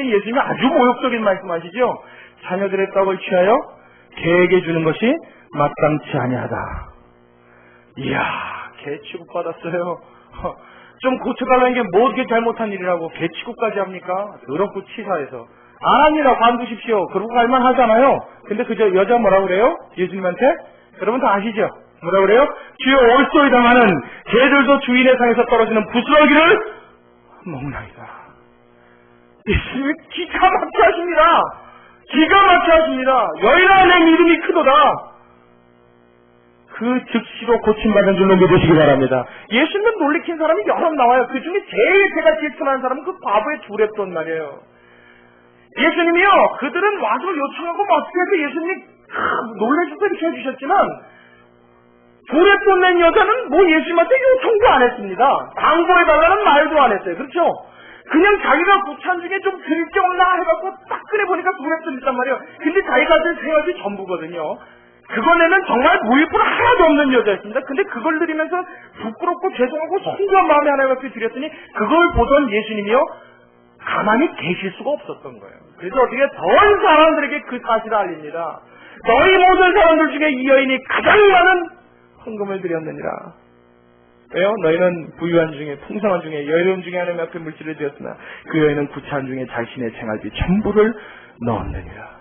그랬더니 예수님이 아주 모욕적인 말씀하시죠. 자녀들의 떡을 취하여 개에게 주는 것이 마땅치 아니하다. 이야, 개 취급받았어요. 좀 고쳐달라는 게뭐 어떻게 잘못한 일이라고 개 취급까지 합니까? 더럽고 치사해서. 안 합니다. 관두십시오. 그러고 갈만 하잖아요. 근데 그저 여자 뭐라 그래요? 예수님한테? 여러분 다 아시죠? 뭐라 그래요? 주여 올소이다마는 개들도 주인의 상에서 떨어지는 부스러기를 먹나이다. 기가 막혀 하십니다. 기가 막혀 하십니다. 내 믿음이 크도다. 그 즉시로 고침받은 줄로 믿으시기 바랍니다. 예수님 놀리킨 사람이 여러 나와요. 그 중에 제일 제가 질투나는 사람은 그 바보의 두랩돈 말이에요. 예수님이요, 그들은 와서 요청하고 어떻게 해서 예수님이 놀래셔서 이렇게 해주셨지만, 두랩돈 낸 여자는 뭐 예수님한테 요청도 안 했습니다. 당부해달라는 말도 안 했어요. 그렇죠? 그냥 자기가 부찬 중에 좀 드릴 게 없나 해갖고 딱 꺼내보니까 두랩돈 있단 말이에요. 근데 자기가 든 생각이 전부거든요. 그거에는 정말 무일푼 하나도 없는 여자였습니다. 근데 그걸 드리면서 부끄럽고 죄송하고 순수한 마음에 하나님께 드렸더니 그걸 보던 예수님이요 가만히 계실 수가 없었던 거예요. 그래서 어떻게 전 사람들에게 그 사실을 알립니다. 너희 모든 사람들 중에 이 여인이 가장 많은 헌금을 드렸느니라. 왜요? 너희는 부유한 중에 풍성한 중에 여유로운 중에 하나님 앞에 물질을 드렸으나 그 여인은 구차한 중에 자신의 생활비 전부를 넣었느니라.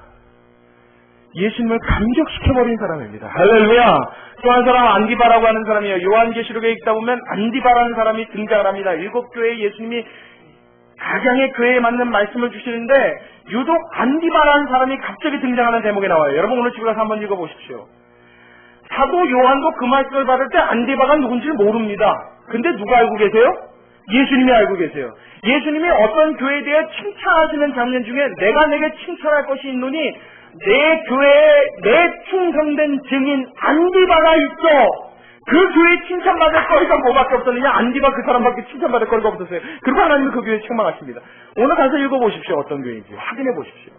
예수님을 감격시켜버린 사람입니다. 할렐루야! 또 한 사람 안디바라고 하는 사람이에요. 요한계시록에 읽다 보면 안디바라는 사람이 등장을 합니다. 일곱 교회 예수님이 각양의 교회에 맞는 말씀을 주시는데 유독 안디바라는 사람이 갑자기 등장하는 대목에 나와요. 여러분 오늘 집에 가서 한번 읽어보십시오. 사도 요한도 그 말씀을 받을 때 안디바가 누군지를 모릅니다. 근데 누가 알고 계세요? 예수님이 알고 계세요. 예수님이 어떤 교회에 대해 칭찬하시는 장면 중에 내가 내게 칭찬할 것이 있노니 내 교회에 내 충성된 증인 안디바가 있어. 그 교회에 칭찬받을 거리가 뭐밖에 없었느냐? 안디바 그 사람밖에 칭찬받을 거리가 없었어요. 그리고 하나님은 그 교회에 책망하십니다. 오늘 가서 읽어보십시오. 어떤 교회인지. 확인해 보십시오.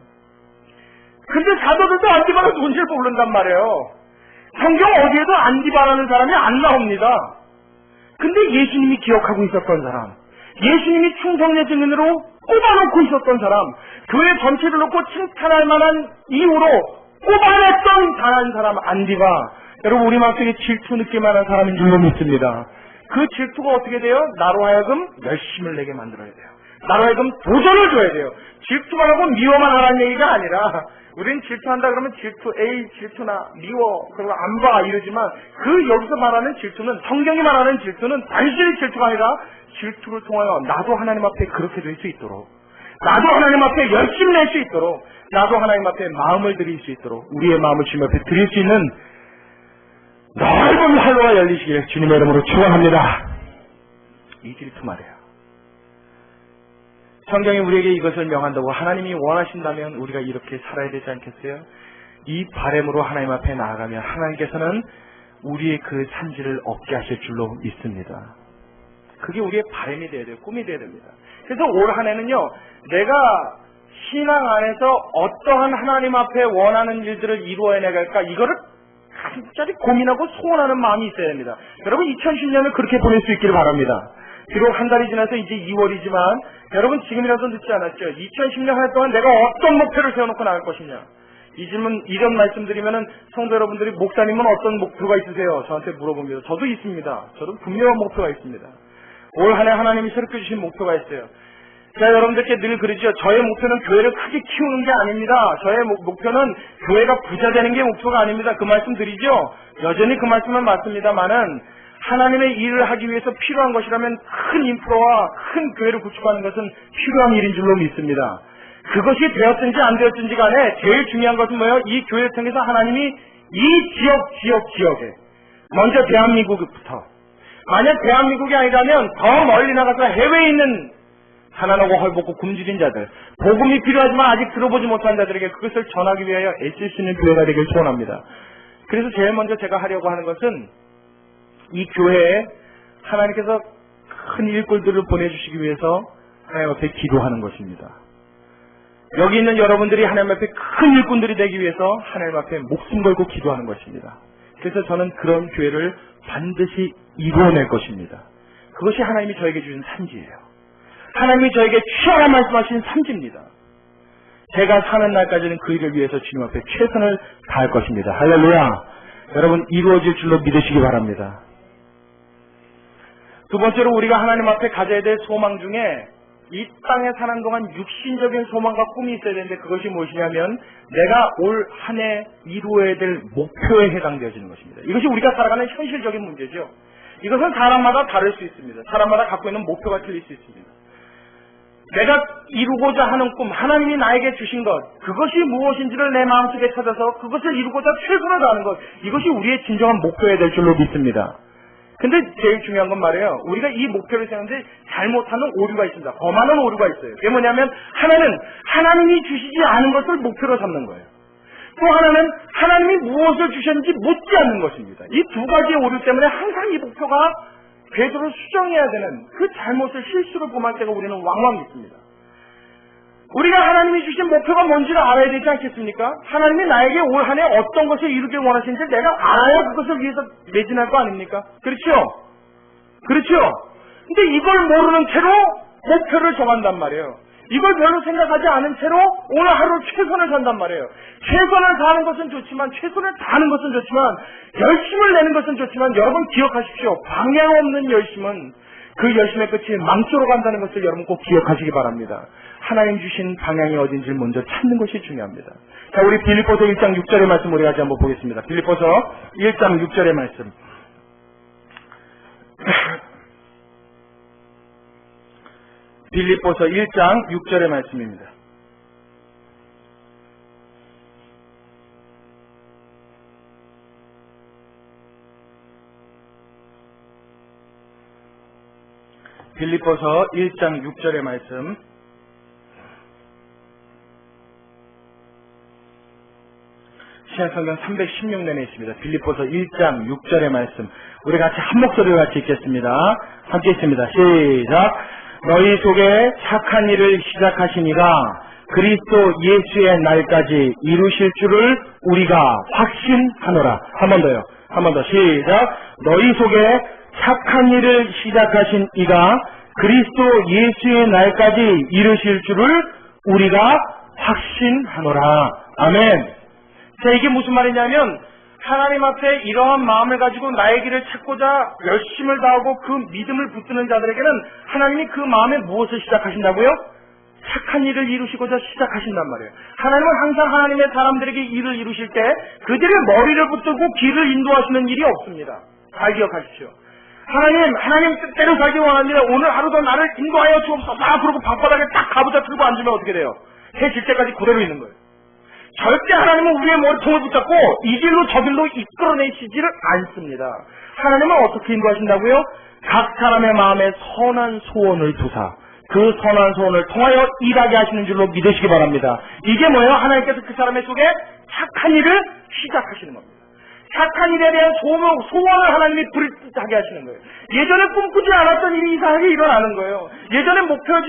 근데 사도들도 안디바가 누군지를 모른단 말이에요. 성경 어디에도 안디바라는 사람이 안 나옵니다. 근데 예수님이 기억하고 있었던 사람, 예수님이 충성의 증인으로 꼽아놓고 있었던 사람, 교회 전체를 놓고 칭찬할 만한 이유로 꼽아냈던 단한 사람 안디바. 여러분 우리 마음속에 질투 느낄 만한 사람인 줄로 믿습니다. 그 질투가 어떻게 돼요? 나로 하여금 열심을 내게 만들어야 돼요. 하여금 도전을 줘야 돼요. 질투만 하고 미워만 하라는 얘기가 아니라 우린 질투한다 그러면 질투 A 질투나 미워 그리고 안 봐 이러지만 그 여기서 말하는 질투는 성경이 말하는 질투는 단순히 질투가 아니라 질투를 통하여 나도 하나님 앞에 그렇게 될 수 있도록 나도 하나님 앞에 열심히 낼 수 있도록 나도 하나님 앞에 마음을 드릴 수 있도록 우리의 마음을 주님 앞에 드릴 수 있는 넓은 활로가 열리시길 주님의 이름으로 축원합니다. 이 질투 말이에요. 성경이 우리에게 이것을 명한다고 하나님이 원하신다면 우리가 이렇게 살아야 되지 않겠어요? 이 바램으로 하나님 앞에 나아가면 하나님께서는 우리의 그 산지를 얻게 하실 줄로 믿습니다. 그게 우리의 바램이 돼야 돼요. 꿈이 돼야 됩니다. 그래서 올 한 해는요, 내가 신앙 안에서 어떠한 하나님 앞에 원하는 일들을 이루어야 나갈까, 이거를 간절히 고민하고 소원하는 마음이 있어야 됩니다. 여러분 2010년을 그렇게 보낼 수 있기를 바랍니다. 비록 한 달이 지나서 이제 2월이지만 여러분 지금이라도 늦지 않았죠. 2010년 한해 동안 내가 어떤 목표를 세워놓고 나갈 것이냐. 이 질문 이런 말씀드리면은 성도 여러분들이 목사님은 어떤 목표가 있으세요? 저한테 물어봅니다. 저도 있습니다. 저도 분명한 목표가 있습니다. 올 한 해 하나님이 새롭게 주신 목표가 있어요. 제가 여러분들께 늘 그러죠. 저의 목표는 교회를 크게 키우는 게 아닙니다. 저의 목표는 교회가 부자 되는 게 목표가 아닙니다. 그 말씀 드리죠. 여전히 그 말씀은 맞습니다만은 하나님의 일을 하기 위해서 필요한 것이라면 큰 인프라와 큰 교회를 구축하는 것은 필요한 일인 줄로 믿습니다. 그것이 되었든지 안 되었든지 간에 제일 중요한 것은 뭐예요? 이 교회를 통해서 하나님이 이 지역, 지역, 지역에 먼저 대한민국부터 만약 대한민국이 아니라면 더 멀리 나가서 해외에 있는 가난하고 헐벗고 굶주린 자들, 복음이 필요하지만 아직 들어보지 못한 자들에게 그것을 전하기 위하여 애쓸 수 있는 교회가 되길 소원합니다. 그래서 제일 먼저 제가 하려고 하는 것은 이 교회에 하나님께서 큰 일꾼들을 보내주시기 위해서 하나님 앞에 기도하는 것입니다. 여기 있는 여러분들이 하나님 앞에 큰 일꾼들이 되기 위해서 하나님 앞에 목숨 걸고 기도하는 것입니다. 그래서 저는 그런 교회를 반드시 이루어낼 것입니다. 그것이 하나님이 저에게 주신 산지예요. 하나님이 저에게 치열한 말씀하신 산지입니다. 제가 사는 날까지는 그 일을 위해서 주님 앞에 최선을 다할 것입니다. 할렐루야. 여러분 이루어질 줄로 믿으시기 바랍니다. 두 번째로 우리가 하나님 앞에 가져야 될 소망 중에 이 땅에 사는 동안 육신적인 소망과 꿈이 있어야 되는데 그것이 무엇이냐면 내가 올 한 해 이루어야 될 목표에 해당되어지는 것입니다. 이것이 우리가 살아가는 현실적인 문제죠. 이것은 사람마다 다를 수 있습니다. 사람마다 갖고 있는 목표가 틀릴 수 있습니다. 내가 이루고자 하는 꿈, 하나님이 나에게 주신 것, 그것이 무엇인지를 내 마음속에 찾아서 그것을 이루고자 최선을 다하는 것, 이것이 우리의 진정한 목표야 될 줄로 믿습니다. 근데 제일 중요한 건 말이에요. 우리가 이 목표를 세우는데 잘못하는 오류가 있습니다. 더 많은 오류가 있어요. 그게 뭐냐면 하나는 하나님이 주시지 않은 것을 목표로 삼는 거예요. 또 하나는 하나님이 무엇을 주셨는지 묻지 않는 것입니다. 이 두 가지의 오류 때문에 항상 이 목표가 궤도를 수정해야 되는 그 잘못을 실수를 범할 때가 우리는 왕왕 있습니다. 우리가 하나님이 주신 목표가 뭔지를 알아야 되지 않겠습니까? 하나님이 나에게 올 한해 어떤 것을 이루길 원하시는지 내가 알아야 그것을 위해서 매진할 거 아닙니까? 그렇죠? 그렇죠? 근데 이걸 모르는 채로 목표를 정한단 말이에요. 이걸 별로 생각하지 않은 채로 오늘 하루 최선을 산단 말이에요. 최선을 다하는 것은 좋지만 최선을 다하는 것은 좋지만 열심을 내는 것은 좋지만 여러분 기억하십시오. 방향 없는 열심은 그 열심의 끝이 망조로 간다는 것을 여러분 꼭 기억하시기 바랍니다. 하나님 주신 방향이 어딘지를 먼저 찾는 것이 중요합니다. 자, 우리 빌립보서 1장 6절의 말씀 우리 같이 한번 보겠습니다. 빌립보서 1장 6절의 말씀. 빌립보서 1장 6절의 말씀입니다. 빌립보서 1장 6절의 말씀. 시한성경 316년에 있습니다. 빌립보서 1장 6절의 말씀. 우리 같이 한 목소리로 같이 읽겠습니다. 함께 읽습니다. 시작. 너희 속에 착한 일을 시작하시니가 그리스도 예수의 날까지 이루실 줄을 우리가 확신하노라. 한 번 더요. 한 번 더. 시작. 너희 속에 착한 일을 시작하신 이가 그리스도 예수의 날까지 이루실 줄을 우리가 확신하노라. 아멘. 자, 이게 무슨 말이냐면, 하나님 앞에 이러한 마음을 가지고 나의 길을 찾고자 열심을 다하고 그 믿음을 붙드는 자들에게는 하나님이 그 마음에 무엇을 시작하신다고요? 착한 일을 이루시고자 시작하신단 말이에요. 하나님은 항상 하나님의 사람들에게 일을 이루실 때 그들의 머리를 붙들고 길을 인도하시는 일이 없습니다. 잘 기억하십시오. 하나님, 하나님 뜻대로 살기 원합니다. 오늘 하루도 나를 인도하여 주옵소서. 아, 그러고 방바닥에 딱 가부좌 틀고 앉으면 어떻게 돼요? 해 질 때까지 그대로 있는 거예요. 절대 하나님은 우리의 머리통을 붙잡고 이 길로 저 길로 이끌어내시지를 않습니다. 하나님은 어떻게 인도하신다고요? 각 사람의 마음에 선한 소원을 두사 그 선한 소원을 통하여 일하게 하시는 줄로 믿으시기 바랍니다. 이게 뭐예요? 하나님께서 그 사람의 속에 착한 일을 시작하시는 겁니다. 착한 일에 대한 소원, 소원을 하나님이 불하게 하시는 거예요. 예전에 꿈꾸지 않았던 일이 이상하게 일어나는 거예요. 예전에 목표지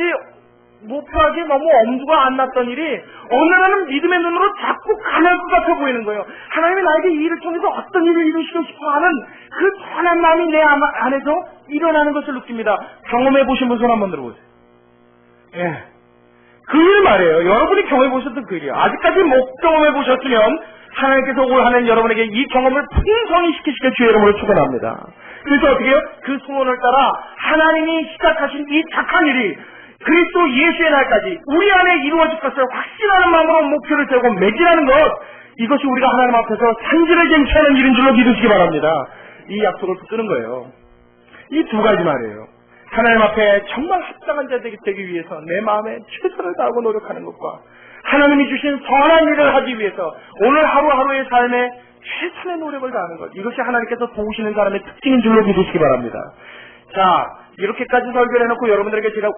목표하기 너무 엄두가 안 났던 일이 어느 날은 믿음의 눈으로 자꾸 가날 것 같아 보이는 거예요. 하나님이 나에게 이 일을 통해서 어떤 일을 이루시고 싶어 하는 그 선한 마음이 내 안에서 일어나는 것을 느낍니다. 경험해 보신 분 손 한번 들어보세요. 예. 그 일 말이에요. 여러분이 경험해 보셨던 그 일이에요. 아직까지 못 경험해 보셨으면 하나님께서 올 한해 여러분에게 이 경험을 풍성히 시키시길 주의 이름으로 축원합니다. 그래서 어떻게 해요? 그 소원을 따라 하나님이 시작하신 이 착한 일이 그리스도 예수의 날까지 우리 안에 이루어질 것을 확신하는 마음으로 목표를 세우고 매진하는 것 이것이 우리가 하나님 앞에서 산지를 쟁취하는 일인 줄로 믿으시기 바랍니다. 이 약속을 붙드는 거예요. 이 두 가지 말이에요. 하나님 앞에 정말 합당한 자 되기 위해서 내 마음에 최선을 다하고 노력하는 것과 하나님이 주신 선한 일을 하기 위해서 오늘 하루하루의 삶에 최선의 노력을 다하는 것 이것이 하나님께서 도우시는 사람의 특징인 줄로 믿으시기 바랍니다. 자 이렇게까지 설교를 해놓고 여러분들에게 제가